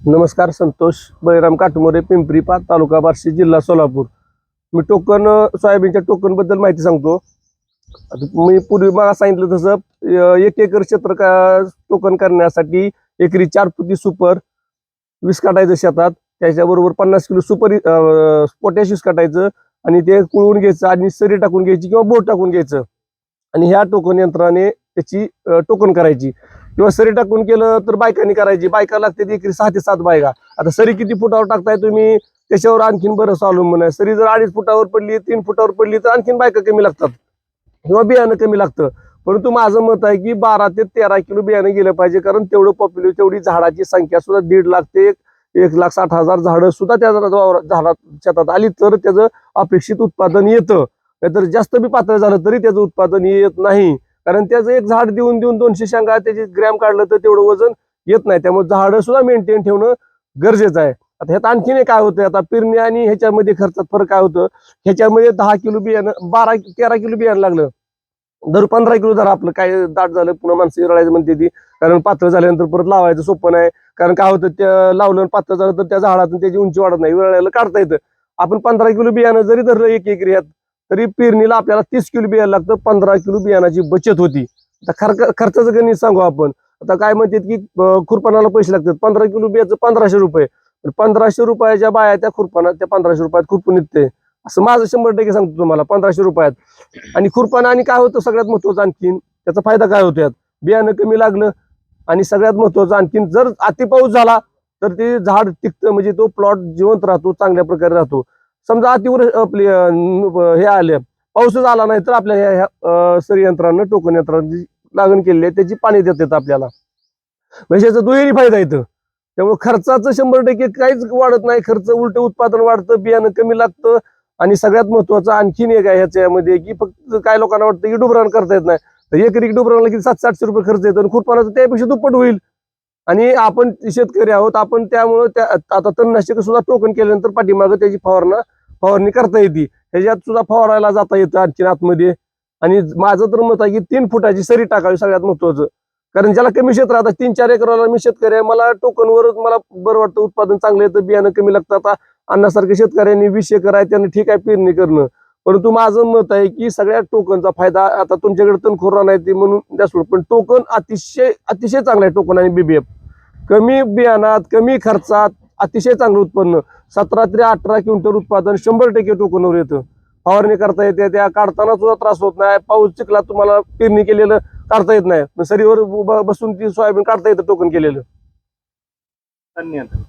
नमस्कार संतोष बळीराम काटमोरे पिंपरी पाच तालुका बार्शी जिल्हा सोलापूर. मी टोकन सोयाबीनच्या टोकनबद्दल माहिती सांगतो. मी पूर्वी मला सांगितलं तसं एक एकर क्षेत्र का टोकन करण्यासाठी एकरी चार पुती सुपर विस काटायचं शेतात. त्याच्याबरोबर पन्नास किलो सुपर पोटॅश विस काटायचं आणि ते कुळवून घ्यायचं आणि सरी टाकून घ्यायची किंवा बोट टाकून घ्यायचं. आणि ह्या टोकन यंत्राने त्याची टोकन करायची. किंवा सरी टाकून केलं तर बायकांनी करायची. बायका लागते ती एकरी सहा ते सात बायका. आता सरी किती फुटावर टाकताय तुम्ही? त्याच्यावर आणखीन बरंच अवलंबून आहे सरी जर अडीच फुटावर पडली तीन फुटावर पडली तर आणखीन बायका कमी लागतात. किंवा बियाणं कमी लागतं. परंतु माझं मत आहे की बारा ते तेरा किलो बियाणं गेलं पाहिजे. कारण तेवढं पॉप्युलर तेवढी झाडाची संख्या सुद्धा दीड लाख ते एक लाख साठ हजार झाडं सुद्धा त्या झाडात शेतात आली तर त्याचं अपेक्षित उत्पादन येतं. नाहीतर जास्त बी पातळ झालं तरी त्याचं उत्पादन येत नाही. कारण त्याचं एक झाड देऊन देऊन दोनशे शेंगा त्याची ग्रॅम काढलं तर तेवढं वजन येत नाही. त्यामुळे झाडं सुद्धा मेंटेन ठेवणं गरजेचं आहे. आता ह्यात आणखीन एक काय होतं आता पेरणी आणि ह्याच्यामध्ये खर्चात फरक काय होतं? ह्याच्यामध्ये दहा किलो बियाणं बारा तेरा किलो बियाणं लागलं. दर पंधरा किलो जर आपलं काय दाट झालं पुन्हा माणसं रळायचं म्हणते ती. कारण पातळ झाल्यानंतर परत लावायचं सोपं नाही. कारण काय होतं? त्या लावलं आणि पातळ झालं तर त्या झाडातून त्याची उंची वाढत नाही. विरळायला काढता येतं. आपण पंधरा किलो बियाणं जरी धरलं एक एकरी तरी पेरणीला आपल्याला तीस किलो बियाणं लागतं पंधरा किलो बियाणाची बचत होती. आता खर खर्चाचं गणित सांगू आपण. आता काय म्हणतात की खुरपणाला पैसे लागतात. पंधरा किलो बियाचं पंधराशे रुपये. पंधराशे रुपयाच्या बाया त्या खुरपणा त्या पंधराशे रुपयात खुरपून निघते असं माझं शंभर टक्के सांगतो तुम्हाला पंधराशे रुपयात. आणि खुरपणा आणि काय होतं सगळ्यात महत्वाचं आणखीन त्याचा फायदा काय होतो यात? बियाणं कमी लागलं आणि सगळ्यात महत्वाचं आणखीन जर अतिपाऊस झाला तर ते झाड टिकतं. म्हणजे तो प्लॉट जिवंत राहतो चांगल्या प्रकारे राहतो. समजा अतिवर आपली हे आले. पाऊसच आला नाही तर आपल्या ह्या- ह्या सरी टोकन यंत्रांची लागण केलेली आहे त्याची पाणी देत येतं आपल्याला. म्हणजे याचा दुहेरी फायदा येतं त्यामुळे खर्चाचं शंभर टक्के काहीच वाढत नाही. खर्च उलट उत्पादन वाढतं बियाणं कमी लागतं. आणि सगळ्यात महत्वाचं आणखीन एक आहे ह्याच्यामध्ये की फक्त काय लोकांना वाटतं की डुबरान करता येत नाही. तर एकरी डुबरानला किती सातशे आठशे रुपये खर्च येतो आणि खुरपानाचं त्यापेक्षा दुप्पट होईल. आणि आपण शेतकरी आहोत आपण त्यामुळं त्या आता तणनाशक सुद्धा टोकन केल्यानंतर पाठीमागं त्याची फवारणा फवारणी करता येते. ह्याच्यात सुद्धा फवारायला जाता येतं आणखीन आतमध्ये. आणि माझं तर मत आहे की तीन फुटाची सरी टाकावी सगळ्यात महत्वाचं. कारण ज्याला कमी क्षेत्र आता तीन चार एकराला मी शेतकरी आहे मला टोकनवरच मला बरं वाटतं उत्पादन चांगलं येतं बियाणं कमी लागतं. आता अन्नासारख्या शेतकऱ्यांनी वीस एकर आहे त्यांनी ठीक आहे पेरणी करणं. परंतु माझं मत आहे की सगळ्या टोकनचा फायदा आता तुमच्याकडे तणखोरा नाही ते म्हणून जास्त पण टोकन अतिशय अतिशय चांगलं आहे टोकन आणि बीबीएफ कमी बियाणात कमी खर्चात अतिशय चांगलं उत्पन्न. सतरा ते अठरा क्विंटल उत्पादन शंभर टक्के टोकनवर येतं. फवारणी करता येते त्या काढताना सुद्धा त्रास होत नाही. पाऊस चिखला तुम्हाला पेरणी केलेलं काढता येत नाही. सरीवर बसून ती सोयाबीन काढता येतं टोकन केलेलं. धन्यवाद.